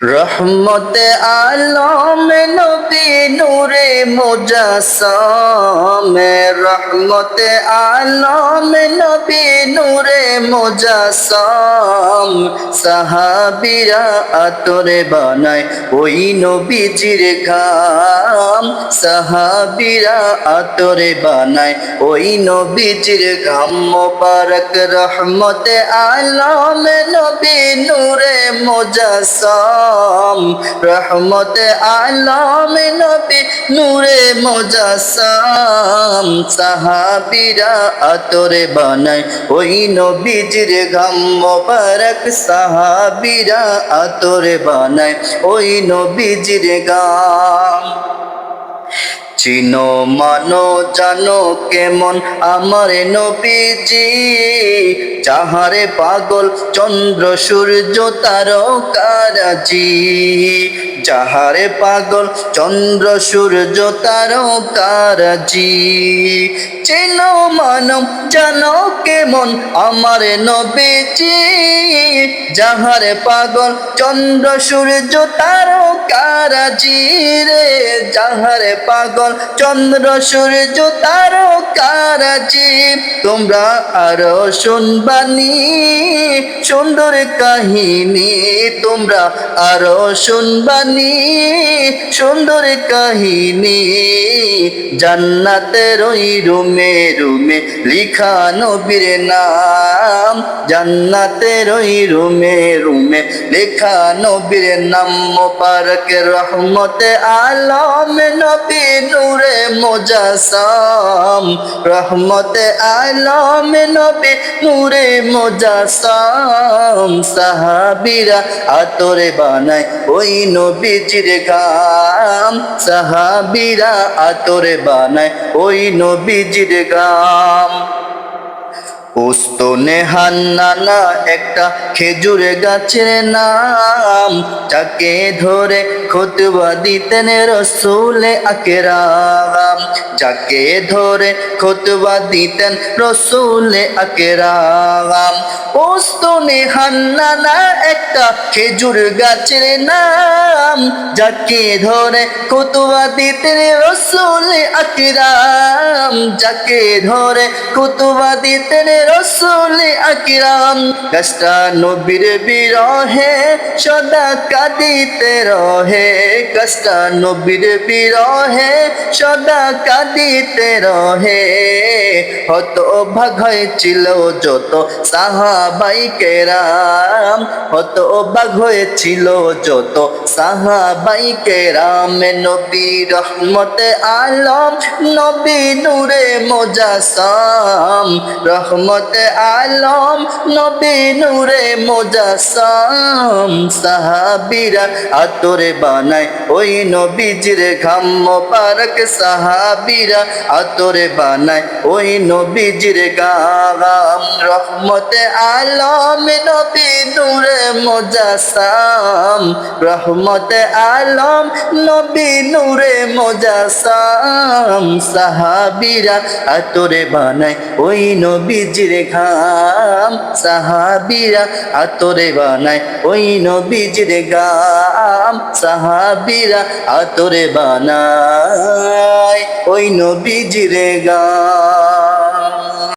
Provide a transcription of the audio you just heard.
রহমতে আলম নূরে মোজাসম রহমতে আলম নবী, নূরে মোজাসম সাহাবিরা আতরে বানায় ওই নবীজির ঘাম। সাহাবিরা আতরে বানায় ওই নবীজির ঘাম। মোবারক রহমতে আলম নবী, নূরে মোজাসম রহমতে আলম নবী নূরে মোজাসম, সাহাবিরা আতরে বানায়। ওই নবীজির ঘাম মোবারক সাহাবিরা আতরে বানায়। ওই নবীজির গাম চিনো, মানো, জানো কেমন আমার নবীজি। যাহারে পাগল চন্দ্র সূর্য তারকারাজি। যাহারে পাগল, চন্দ্র, সূর্য তারকারাজি চেনো মানব, জানো কেমন আমার নবীজি। যাহারে পাগল, চন্দ্র, সূর্য তারকারাজি রে যাহারে পাগল চন্দ্র সূর্য তার তারকারাজি তোমরা আরও শুনবানি সুন্দর কাহিনী, তোমরা আরও শুনবানি সুন্দর কাহিনী। জান্নাতের ওই রুমে রুমে লিখা নবীর নাম। জান্নাতের ওই রুমে রুমে লেখা নবীর নাম মোবারক রহমতে আলম নবী নূরে মোজাসাম। রহমতে আলম নবী নূরে মোজাসাম। সাহাবিরা আতরে বানায় ওই নবীজির গাম সাহাবিরা আতরে বানায় ওই নবীজির গাম উস্তনে হান্নানা একটা খেজুর গাছের নাম। যাকে ধরে খুতবা দিতেন রসুলে আকেরাম। যাকে ধরে খুতবা দিতেন রসুলে আকেরাম। উস্তনে হান্নানা একটা খেজুর গাছের নাম। যাকে ধরে খুতবা দিতেন রসুলে আকিরাম। যাকে ধরে খুতবা দিতেন রসুল আকিরাম গাছটা নবীর বিরহে, সদা কাঁদিতে রহে। গাছটা নবীর বিরহে, সদা কাঁদিতে রহে। হত ভাগ হয়েছিল যত সাহাবাই কেরাম হত ভাগ হয়েছিল যত সাহাবাই কেরাম। নবী রহমতে আলম, নবী নূরে মোজাসাম রহমতে আলম, নবী নূরে মোজাসাম, সাহাবিরা আতরে বানায় ওই নবীজির ঘাম মোবারক, সাহাবিরা আতরে বানায় ওই নবীজির গাম রহমতে আলম, নবী নূরে মোজাসাম, রহমতে আলম, নবী নূরে মোজাসাম, সাহাবিরা আতরে বানায় ওই নবীজির ঘাম সাহাবিরা আতরে বানায়। ওই নবীজির গাম সাহাবিরা আতরে বানায়। ওই নবীজির গাম।